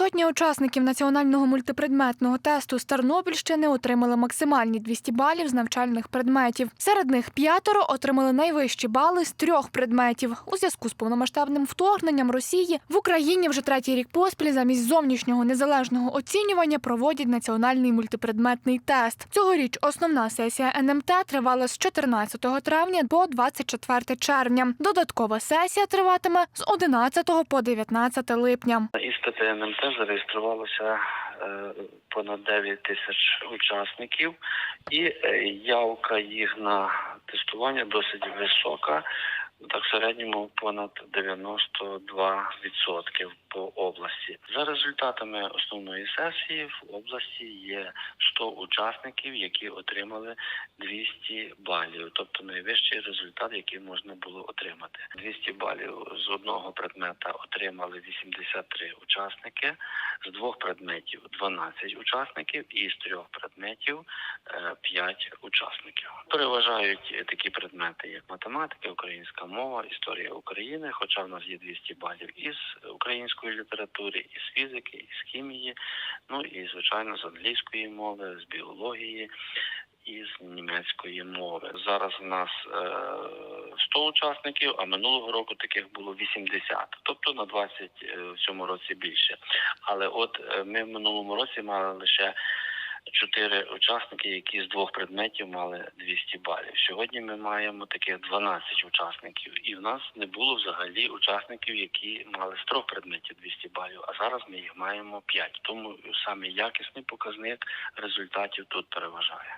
Сотні учасників національного мультипредметного тесту з Тернопільщини отримали максимальні 200 балів з навчальних предметів. Серед них п'ятеро отримали найвищі бали з трьох предметів. У зв'язку з повномасштабним вторгненням Росії в Україні вже третій рік поспіль замість зовнішнього незалежного оцінювання проводять національний мультипредметний тест. Цьогоріч основна сесія НМТ тривала з 14 травня по 24 червня. Додаткова сесія триватиме з 11 по 19 липня. Іспити НМТ зареєструвалося е, понад 9 тисяч учасників, і е, явка їх на тестування досить висока. Так, в середньому понад 92% по області. За результатами основної сесії в області є 100 учасників, які отримали 200 балів, тобто найвищий результат, який можна було отримати. 200 балів з одного предмета отримали 83 учасники, з двох предметів 12 учасників і з трьох предметів е, 5 учасників. Переважають е, такі предмети, як математика, українська мова, історія України, хоча в нас є 200 балів із української літератури, із фізики, із хімії, ну і звичайно з англійської мови, з біології. І з німецької мови зараз у нас е, 100 учасників, а минулого року таких було 80, тобто на 20 е, в цьому році більше. Але от е, ми в минулому році мали лише чотири учасники, які з двох предметів мали 200 балів. Сьогодні ми маємо таких 12 учасників, і в нас не було взагалі учасників, які мали з трьох предметів 200 балів. А зараз ми їх маємо 5. Тому саме якісний показник результатів тут переважає.